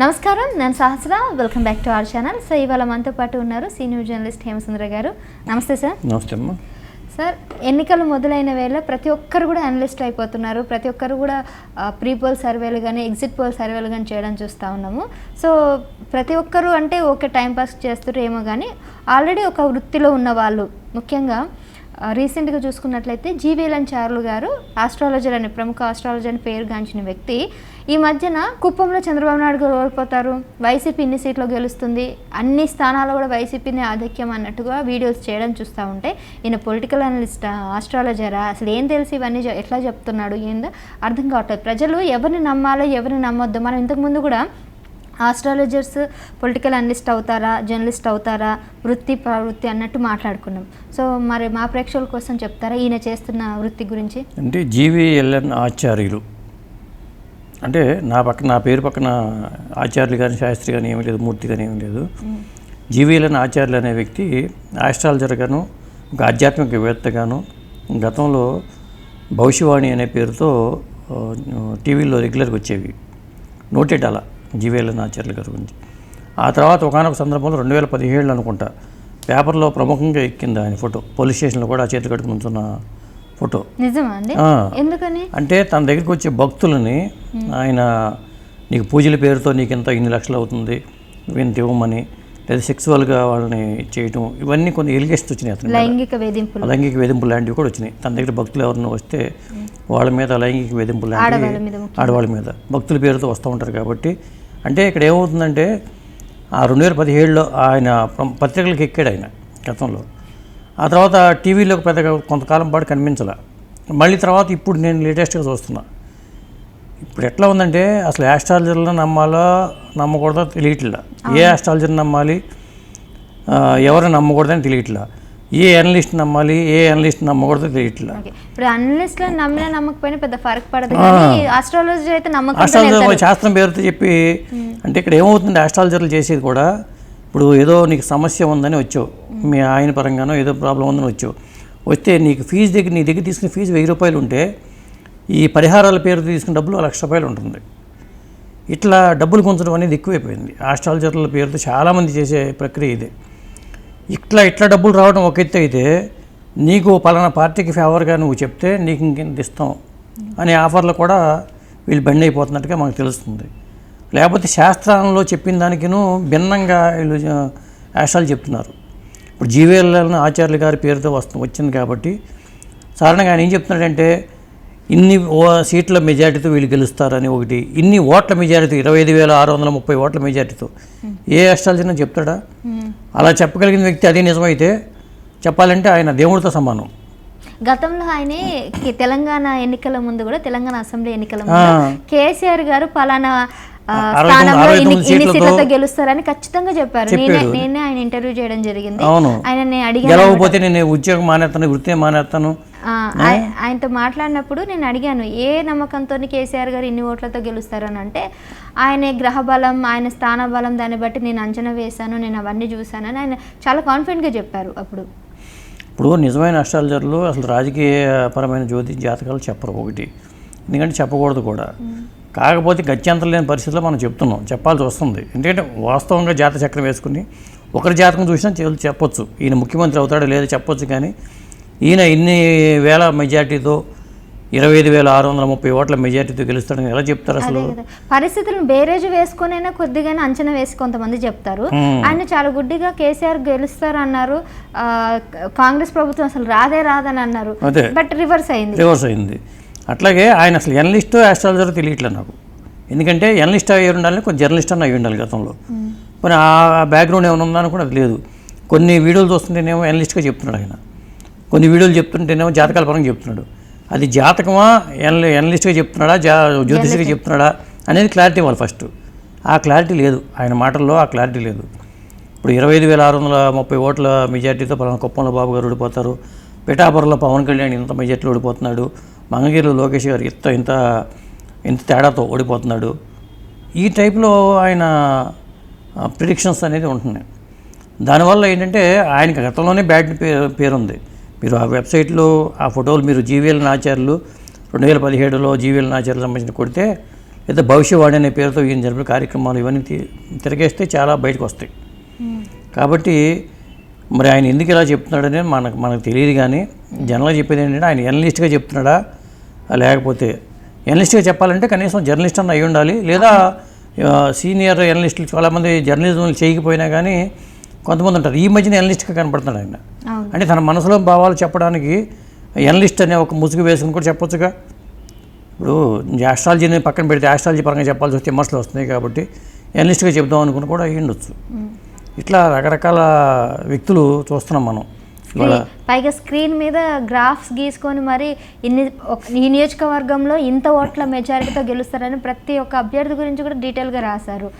నమస్కారం నేను Sahasra welcome back to our channel so ఇవాళ మనతో పాటు ఉన్నారు సీనియర్ జర్నలిస్ట్ హేమసుందర గారు. నమస్తే సార్ నమస్తే అమ్మా. సార్ ఎన్నికలు మొదలైన వేళ ప్రతి ఒక్కరు కూడా అనలిస్ట్ అయిపోతున్నారు. ప్రతి ఒక్కరు కూడా ప్రీ పోల్ సర్వేలు కానీ ఎగ్జిట్ పోల్ సర్వేలు కానీ చేయడం చూస్తూ ఉన్నాము. సో ప్రతి ఒక్కరు అంటే ఓకే టైం పాస్ చేస్తారు ఏమో కానీ ఆల్రెడీ ఒక వృత్తిలో ఉన్న వాళ్ళు ముఖ్యంగా రీసెంట్గా చూసుకున్నట్లయితే జీవీఎల్ఎన్ చార్లు గారు ఆస్ట్రాలజర్ అనే ప్రముఖ ఆస్ట్రాలజర్ అని పేరుగాంచిన వ్యక్తి ఈ మధ్యన కుప్పంలో చంద్రబాబు నాయుడు గారు ఓడిపోతారు. వైసీపీ ఇన్ని సీట్లు గెలుస్తుంది. అన్ని స్థానాల్లో కూడా వైసీపీని ఆధిక్యం అన్నట్టుగా వీడియోస్ చేయడం చూస్తూ ఉంటే ఈయన పొలిటికల్ అనలిస్టా ఆస్ట్రాలజరా అసలు ఏం తెలిసి ఇవన్నీ ఎట్లా చెప్తున్నాడు ఏందో అర్థం కావట్లేదు. ప్రజలు ఎవరిని నమ్మాలో ఎవరిని నమ్మొద్దు మనం ఇంతకుముందు కూడా ఆస్ట్రాలజర్స్ పొలిటికల్ అనలిస్ట్ అవుతారా జర్నలిస్ట్ అవుతారా వృత్తి ప్రవృత్తి అన్నట్టు మాట్లాడుకున్నాం. సో మరి మా ప్రేక్షకుల కోసం చెప్తారా? ఈయన చేస్తున్న వృత్తి గురించి? అంటే జీవీఎల్ఎన్ ఆచార్యులు అంటే నా పక్కన నా పేరు పక్కన ఆచార్యులు కానీ శాస్త్రి కానీ ఏమీ లేదు మూర్తి కానీ ఏమీ లేదు. జీవీఎల్ఎన్ ఆచార్యులు అనే వ్యక్తి ఆస్ట్రాలజర్గాను ఒక ఆధ్యాత్మికవేత్తగాను గతంలో భవిష్యవాణి అనే పేరుతో ఆ, టీవీలో రెగ్యులర్గా వచ్చేవి. నోటెడ్ అలా జీవీఎల్ఎన్ ఆచార్యుల గారి గురించి. ఆ తర్వాత ఒకనొక సందర్భంలో రెండు వేల పదిహేడులో అనుకుంటా పేపర్లో ప్రముఖంగా ఎక్కింది ఆయన ఫోటో పోలీస్ స్టేషన్లో కూడా చేతులు కట్టుకుని ఉంచున్న ఫోటో. ఎందుకని? అంటే తన దగ్గరికి వచ్చే భక్తులని ఆయన నీకు పూజల పేరుతో నీకు ఎంత ఇన్ని లక్షలు అవుతుంది ఇంత ఇవ్వమని లేదా సెక్సువల్గా వాళ్ళని చేయటం ఇవన్నీ కొన్ని ఎలిగేషన్స్ వచ్చినాయి అతని. లైంగిక వేధింపులు. లైంగిక వేధింపులు లాంటివి కూడా వచ్చినాయి. తన దగ్గర భక్తులు ఎవరైనా వస్తే వాళ్ళ మీద లైంగిక వేధింపులు లాంటివి. ఆడవాళ్ళ మీద భక్తుల పేరుతో వస్తూ ఉంటారు కాబట్టి. అంటే ఇక్కడ ఏమవుతుందంటే ఆ రెండు వేల పదిహేడులో ఆయన పత్రికలకు ఎక్కాడు ఆయన గతంలో. ఆ తర్వాత టీవీలో పెద్దగా కొంతకాలం పాటు కనిపించాల. మళ్ళీ తర్వాత ఇప్పుడు నేను లేటెస్ట్గా చూస్తున్నా. ఇప్పుడు ఎట్లా ఉందంటే అసలు ఆస్ట్రాలజర్లో నమ్మాలో నమ్మకూడదో తెలియట్లా ఏ ఆస్ట్రాలజర్ నమ్మాలి? ఎవరు నమ్మకూడదని తెలియట్లా ఏ అనలిస్ట్ నమ్మాలి? ఏ అనలిస్ట్ నమ్మకూడదో తెలియట్లా ఇప్పుడు అనలిస్ట్ నమ్మినా నమ్మకపోయినా పెద్ద ఫరక్ పడదు ఆస్ట్రాలజీ అయితే నమ్మకం ఆస్ట్రాలజర్ శాస్త్రం పేరుతో చెప్పి అంటే ఇక్కడ ఏమవుతుంది ఆస్ట్రాలజర్లు చేసేది కూడా ఇప్పుడు ఏదో నీకు సమస్య ఉందని వచ్చావు. మీ ఆయన పరంగానో ఏదో ప్రాబ్లం ఉందని వచ్చావు. వస్తే నీకు ఫీజు దగ్గర నీ దగ్గర తీసుకున్న ఫీజు వెయ్యి రూపాయలు ఉంటే ఈ పరిహారాల పేరుతో తీసుకున్న డబ్బులు లక్ష రూపాయలు ఉంటుంది. ఇట్లా డబ్బులు కొంచడం అనేది ఎక్కువైపోయింది. ఆస్ట్రాలజర్ల పేరుతో చాలామంది చేసే ప్రక్రియ ఇది. ఇట్లా ఇట్లా డబ్బులు రావడం ఒక ఎత్తు అయితే నీకు పలానా పార్టీకి ఫేవర్గా నువ్వు చెప్తే నీకు ఇంకెంత ఇస్తాం అనే ఆఫర్లు కూడా వీళ్ళు బండి అయిపోతున్నట్టుగా మనకు తెలుస్తుంది. లేకపోతే శాస్త్రంలో చెప్పిన దానికిను భిన్నంగా వీళ్ళు యాషాలు చెప్తున్నారు. ఇప్పుడు జీవీఎల్ ఆచార్యులు గారి పేరుతో వస్తు వచ్చింది కాబట్టి సాధారణంగా ఆయన ఏం చెప్తున్నాడంటే ఇన్ని ఓ- సీట్ల మెజారిటీతో వీళ్ళు గెలుస్తారని ఒకటి ఇన్ని ఓట్ల మెజారిటీ ఇరవై ఐదు వేల ఆరు వందల ముప్పై ఓట్ల మెజారిటీతో ఏ అష్టాలజీ చెప్తాడా? అలా చెప్పగలిగిన వ్యక్తి అదే నిజమైతే చెప్పాలంటే ఆయన దేవుడితో సమానం. గతంలో ఆయనే తెలంగాణ ఎన్నికల ముందు కూడా తెలంగాణ అసెంబ్లీ ఎన్నికల ముందు కేసీఆర్ గారు పలానా స్థానంలో ఇన్ని సీట్లతో గెలుస్తారని ఖచ్చితంగా చెప్పారు. నేనే. నేనే ఆయన ఇంటర్వ్యూ చేయడం జరిగింది. ఆయన అడిగాను గెలవకపోతే నేను ఉద్యోగం మానేస్తాను వృత్తి మానేస్తాను. ఆయనతో మాట్లాడినప్పుడు నేను అడిగాను ఏ నమ్మకంతో కేసీఆర్ గారు ఇన్ని ఓట్లతో గెలుస్తారు అని అంటే ఆయన గ్రహ బలం ఆయన స్థాన బలం దాన్ని బట్టి నేను అంచనా వేశాను నేను అవన్నీ చూశాను అని ఆయన చాలా కాన్ఫిడెంట్గా చెప్పారు అప్పుడు. ఇప్పుడు నిజమైన అష్టాలజర్లు అసలు రాజకీయపరమైన జ్యోతి జాతకాలు చెప్పరు ఒకటి. ఎందుకంటే చెప్పకూడదు కూడా. కాకపోతే గత్యంతరం లేని పరిస్థితిలో మనం చెప్తున్నాం చెప్పాల్సి వస్తుంది. ఎందుకంటే వాస్తవంగా జాత చక్రం వేసుకుని ఒకరి జాతకం చూసినా చెప్పొచ్చు. ఈయన ముఖ్యమంత్రి అవుతాడో లేదో చెప్పొచ్చు కానీ ఈయన ఇన్ని వేల మెజార్టీతో ఇరవై ఐదు వేల ఆరు వందల ముప్పై ఓట్ల మెజార్టీతో గెలుస్తాడని ఎలా చెప్తారు అసలు? పరిస్థితులను బేరేజ్ వేసుకొనైనా కొద్దిగానే అంచనా వేసి కొంతమంది చెప్తారు. ఆయన చాలా గుడ్డిగా కేసీఆర్ గెలుస్తారు అన్నారు కాంగ్రెస్ ప్రభుత్వం అసలు రాదే రాదని అన్నారు బట్ రివర్స్ అయింది. రివర్స్ అయింది. అట్లాగే ఆయన అసలు ఎనలిస్ట్ ఆస్ట్రాలజర్ తెలియట్లేదు నాకు. ఎందుకంటే ఎనలిస్ట్ అయ్యి ఉండాలని కొంచెం జర్నలిస్ట్ అన్న అయ్యి ఉండాలి గతంలో. మరి ఆ బ్యాక్గ్రౌండ్ ఏమైనా ఉందా అని కూడా అది లేదు కొన్ని వీడియోలు చూస్తుంటేనేమో ఎనలిస్ట్గా చెప్తున్నాడు ఆయన. కొన్ని వీడియోలు చెప్తుంటేనేమో జాతకాల పరంగా చెప్తున్నాడు. అది జాతకమా ఎనలి ఎనలిస్ట్గా చెప్తున్నాడా జా జ్యోతిష్గా చెప్తున్నాడా అనేది క్లారిటీ ఇవ్వాలి ఫస్ట్ ఆ క్లారిటీ లేదు. ఆయన మాటల్లో ఆ క్లారిటీ లేదు. ఇప్పుడు ఇరవై ఐదు వేల ఆరు వందల ముప్పై ఓట్ల మెజార్టీతో పలానా కుప్పంలో బాబు గారు ఓడిపోతారు. పిఠాపురంలో పవన్ కళ్యాణ్ ఇంత మెజార్టీలో ఓడిపోతున్నాడు. మంగగిరిలో లోకేష్ గారు ఇంత ఇంత ఇంత తేడాతో ఓడిపోతున్నాడు. ఈ టైప్లో ఆయన ప్రిడిక్షన్స్ అనేది ఉంటున్నాయి. దానివల్ల ఏంటంటే ఆయనకి గతంలోనే బ్యాడ్ పేరు పేరుంది. మీరు ఆ వెబ్సైట్లో ఆ ఫోటోలు మీరు జీవీఎల్ నాచార్యులు రెండు వేల పదిహేడులో జీవీఎల్ నాచార్యులు సంబంధించిన కొడితే లేదా భవిష్యవాణి అనే పేరుతో ఈయన జరిపిన కార్యక్రమాలు ఇవన్నీ తిరగేస్తే చాలా బయటకు వస్తాయి. కాబట్టి మరి ఆయన ఎందుకు ఇలా చెప్తున్నాడని మనకు మనకు తెలియదు కానీ జనరల్గా చెప్పేది ఏంటంటే ఆయన ఎనలిస్ట్గా చెప్తున్నాడా లేకపోతే ఎనలిస్ట్గా చెప్పాలంటే కనీసం జర్నలిస్ట్ అన్న అయి ఉండాలి లేదా సీనియర్ ఎనలిస్టులు చాలామంది జర్నలిజం చేయకపోయినా కానీ కొంతమంది ఉంటారు. ఈ మధ్యన ఎనలిస్ట్గా కనపడుతున్నాడు ఆయన. అంటే తన మనసులో భావాలు చెప్పడానికి ఎనలిస్ట్ అనే ఒక ముసుగు వేసుకుని కూడా చెప్పొచ్చుగా. ఇప్పుడు ఆస్ట్రాలజీని పక్కన పెడితే ఆస్ట్రాలజీ పరంగా చెప్పాల్సి వస్తే విమర్శలు వస్తున్నాయి కాబట్టి ఎనలిస్ట్గా చెప్దాం అనుకుని కూడా అయ్యి ఉండొచ్చు ఇట్లా రకరకాల వ్యక్తులు చూస్తున్నాం మనం. పైగా స్క్రీన్ మీద గ్రాఫ్స్ గీసుకొని మరి ఇన్ని ఈ నియోజకవర్గంలో ఇంత ఓట్ల మెజారిటీతో గెలుస్తారని ప్రతి ఒక్క అభ్యర్థి గురించి కూడా డీటెయిల్గా రాశారు.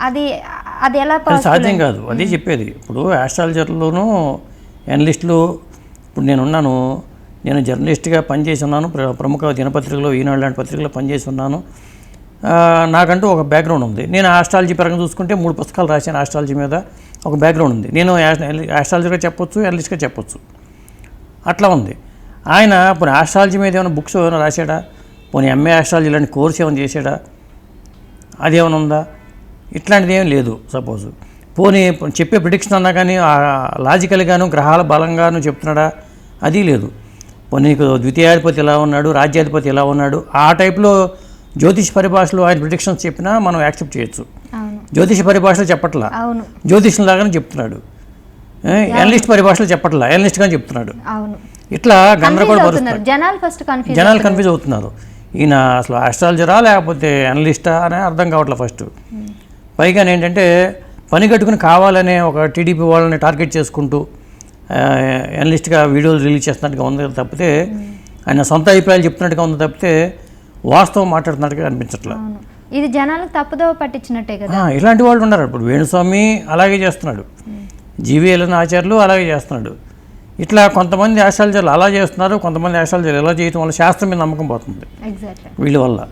అది అది ఎలా? సాధ్యం కాదు. అదే చెప్పేది. ఇప్పుడు ఆస్ట్రాలజర్లోనూ ఎనలిస్టులు ఇప్పుడు నేనున్నాను నేను జర్నలిస్ట్గా పనిచేసి ఉన్నాను ప్ర- ప్రముఖ దినపత్రికలో ఈనాడు లాంటి పత్రికలో పనిచేసి ఉన్నాను. నాకంటూ ఒక బ్యాక్గ్రౌండ్ ఉంది. నేను ఆస్ట్రాలజీ పరంగా చూసుకుంటే మూడు పుస్తకాలు రాశాను ఆస్ట్రాలజీ మీద. ఒక బ్యాక్గ్రౌండ్ ఉంది. నేను ఆస్ట్రాలజీగా చెప్పొచ్చు ఎర్లిస్ట్గా చెప్పొచ్చు. అట్లా ఉంది. ఆయన పోనీ ఆస్ట్రాలజీ మీద ఏమైనా బుక్స్ ఏమైనా రాశాడా? పోనీ ఎంఏ ఆస్ట్రాలజీ ఇలాంటి కోర్స్ ఏమైనా చేశాడా? అదేమైనా ఉందా? ఇట్లాంటిది ఏం లేదు సపోజ్ పోనీ చెప్పే ప్రిడిక్షన్ అన్నా కానీ లాజికల్గాను గ్రహాల బలంగాను చెప్తున్నాడా? అది లేదు. పోనీ నీకు ద్వితీయాధిపతి ఎలా ఉన్నాడు? రాజ్యాధిపతి ఎలా ఉన్నాడు? ఆ టైప్లో జ్యోతిష్ పరిభాషలో ఆయన ప్రిడిక్షన్స్ చెప్పినా మనం యాక్సెప్ట్ చేయొచ్చు. జ్యోతిష పరిభాషలో చెప్పట్లా? జ్యోతిషం లాగానే చెప్తున్నాడు. ఎనలిస్ట్ పరిభాషలో చెప్పట్లా? ఎనలిస్ట్గానే చెప్తున్నాడు. అవును. ఇట్లా గందరగోళ జనాలు కన్ఫ్యూజ్ జనాలు కన్ఫ్యూజ్ అవుతున్నారు. ఈయన అసలు ఆస్ట్రాలజరా లేకపోతే అనలిస్టా అనే అర్థం కావట్లేదు ఫస్ట్ పైగా ఏంటంటే పని కట్టుకుని కావాలనే ఒక టీడీపీ వాళ్ళని టార్గెట్ చేసుకుంటూ అనలిస్ట్గా వీడియోలు రిలీజ్ చేస్తున్నట్టుగా ఉంది తప్పితే ఆయన సొంత అభిప్రాయాలు చెప్తున్నట్టుగా ఉంది తప్పితే వాస్తవం మాట్లాడుతున్నట్టుగా అనిపించట్లేదు ఇది జనాలకు తప్పుదోవ పట్టించినట్టే కదా. ఇలాంటి వాళ్ళు ఉన్నారు. ఇప్పుడు వేణుస్వామి అలాగే చేస్తున్నాడు. జీవీఎల్ఎన్ ఆచార్యులు అలాగే చేస్తున్నాడు. ఇట్లా కొంతమంది ఆస్ట్రాలజర్లు అలా చేస్తున్నారు కొంతమంది ఆస్ట్రాలజర్లు ఎలా చేయటం వల్ల శాస్త్రం మీద నమ్మకం పోతుంది. వీళ్ళ వల్ల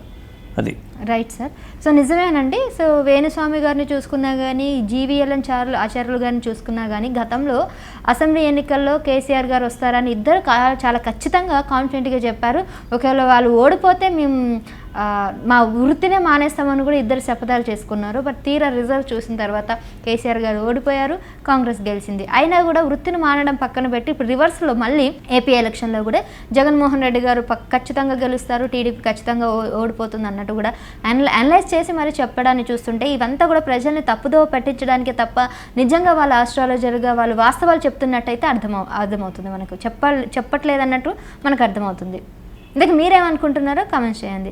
అది. రైట్ సార్ సో నిజమేనండి. సో వేణుస్వామి గారిని చూసుకున్నా కానీ జీవీఎల్ఎన్ చార్లు ఆచార్యులు గారిని చూసుకున్నా కానీ గతంలో అసెంబ్లీ ఎన్నికల్లో కేసీఆర్ గారు వస్తారని ఇద్దరు చాలా ఖచ్చితంగా కాన్ఫిడెంట్గా చెప్పారు. ఒకవేళ వాళ్ళు ఓడిపోతే మేము మా వృత్తినే మానేస్తామని కూడా ఇద్దరు శపథాలు చేసుకున్నారు. బట్ తీరా రిజల్ట్ చూసిన తర్వాత కేసీఆర్ గారు ఓడిపోయారు కాంగ్రెస్ గెలిచింది. అయినా కూడా వృత్తిని మానడం పక్కన పెట్టి ఇప్పుడు రివర్స్లో మళ్ళీ ఏపీ ఎలక్షన్లో కూడా జగన్మోహన్ రెడ్డి గారు ఖచ్చితంగా గెలుస్తారు టీడీపీ ఖచ్చితంగా ఓ- ఓడిపోతుంది అన్నట్టు కూడా అనలైజ్ చేసి మరి చెప్పడాన్ని చూస్తుంటే ఇవంతా కూడా ప్రజల్ని తప్పుదోవ పట్టించడానికి తప్ప నిజంగా వాళ్ళ ఆస్ట్రాలజర్గా వాళ్ళు వాస్తవాలు చెప్తున్నట్టయితే అర్థమవు అర్థమవుతుంది మనకు. చెప్ప చెప్పట్లేదన్నట్టు మనకు అర్థమవుతుంది. ఇందుకు మీరేమనుకుంటున్నారో కామెంట్స్ చేయండి.